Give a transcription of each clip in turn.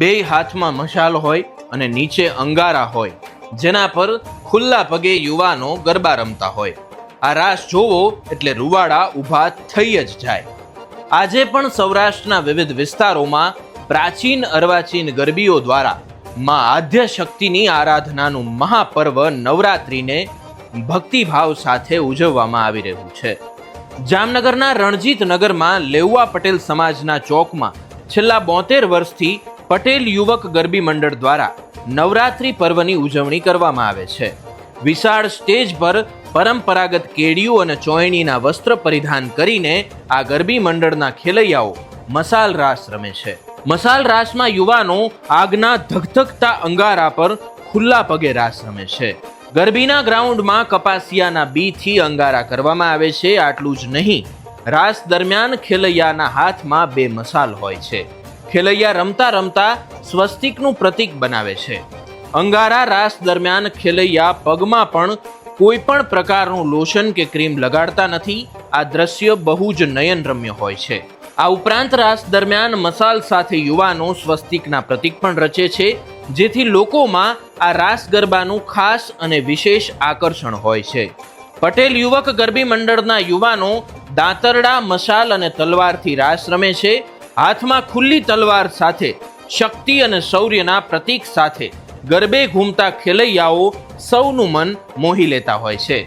બે હાથમાં મશાલ હોય અને નીચે અંગારા હોય, જેના પર ખુલ્લા પગે યુવાનો ગરબા રમતા હોય. આ રાસ જોવો એટલે રૂવાડા ઊભા થઈ જ જાય. આજે પણ સૌરાષ્ટ્રના વિવિધ વિસ્તારોમાં પ્રાચીન અર્વાચીન ગરબીઓ દ્વારા માં આદ્ય શક્તિની આરાધનાનું મહાપર્વ નવરાત્રિને ભક્તિભાવ સાથે ઉજવવામાં આવી રહ્યું છે. જામનગરના રણજીત નગરમાં લેઉવા પટેલ સમાજના ચોકમાં છેલ્લા બોતેર વર્ષથી પટેલ યુવક ગરબી મંડળ દ્વારા નવરાત્રિ પર્વની ઉજવણી કરવામાં આવે છે. વિશાળ સ્ટેજ પર પરંપરાગત કેડિયું અને ચોયણીના વસ્ત્ર પરિધાન કરીને આ ગરબી મંડળના ખેલૈયાઓ મસાલ રાસ રમે છે. મસાલ રાસમાં યુવાનો આગના ધગધગતા અંગારા પર ખુલ્લા પગે રાસ રમે છે. ગરબીના ગ્રાઉન્ડમાં કપાસિયાના બીથી અંગારા કરવામાં આવે છે, આટલું જ નહીં. રાસ દરમિયાન ખેલૈયાના હાથમાં બે મસાલ હોય છે. ખેલૈયા રમતા રમતા સ્વસ્તિકનું પ્રતીક બનાવે છે. અંગારા રાસ દરમિયાન ખેલૈયા પગમાં પણ કોઈ પણ પ્રકારનું લોશન કે ક્રીમ લગાડતા નથી. આ દ્રશ્ય બહુ જ નયનરમ્ય હોય છે. આ ઉપરાંત રાસ દરમિયાન મસાલ સાથે યુવાનો સ્વસ્તિકના પ્રતીક પણ રચે છે, જેથી લોકોમાં આ રાસ ગરબાનું ખાસ અને વિશેષ આકર્ષણ હોય છે. પટેલ યુવક ગરબી મંડળના યુવાનો દાંતરડા મશાલ અને તલવારથી રાસ રમે છે. હાથમાં ખુલ્લી તલવાર સાથે, શક્તિ અને શૌર્યના પ્રતીક સાથે ગરબે ઘૂમતા ખેલૈયાઓ સૌનું મન મોહી લેતા હોય છે.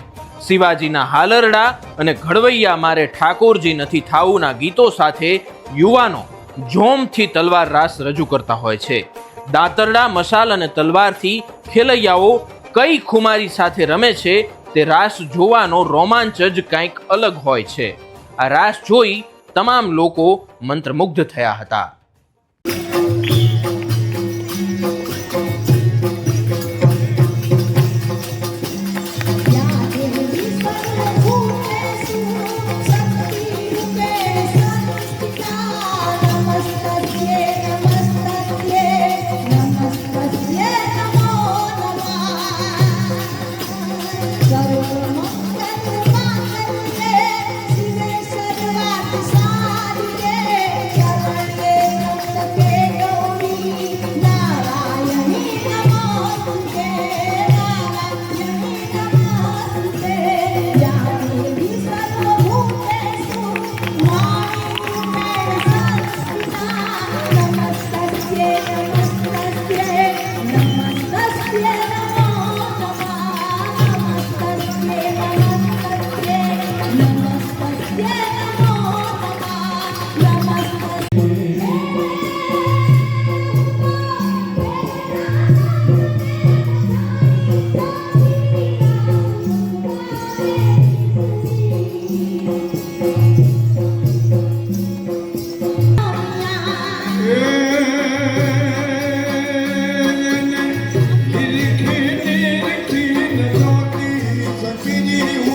શિવાજીના હાલરડા અને ઘડવૈયા મારે ઠાકોરજી નથી થાવુંના ગીતો સાથે યુવાનો જોમથી તલવાર રાસ રજૂ કરતા હોય છે. દાંતરડા, મશાલ અને તલવારથી ખેલૈયાઓ કઈ ખુમારી સાથે રમે છે તે રાસ જોવાનો રોમાંચ જ કંઈક અલગ હોય છે. આ રાસ જોઈ તમામ લોકો મંત્રમુગ્ધ થયા હતા.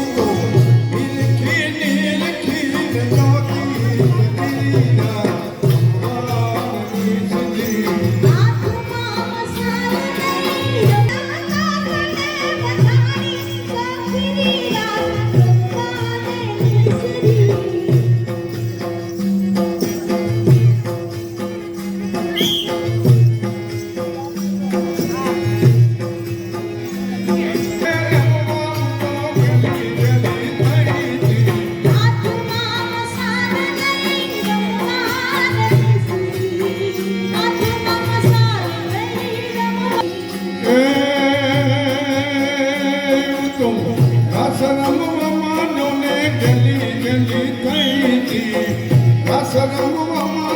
Oh. Mas só não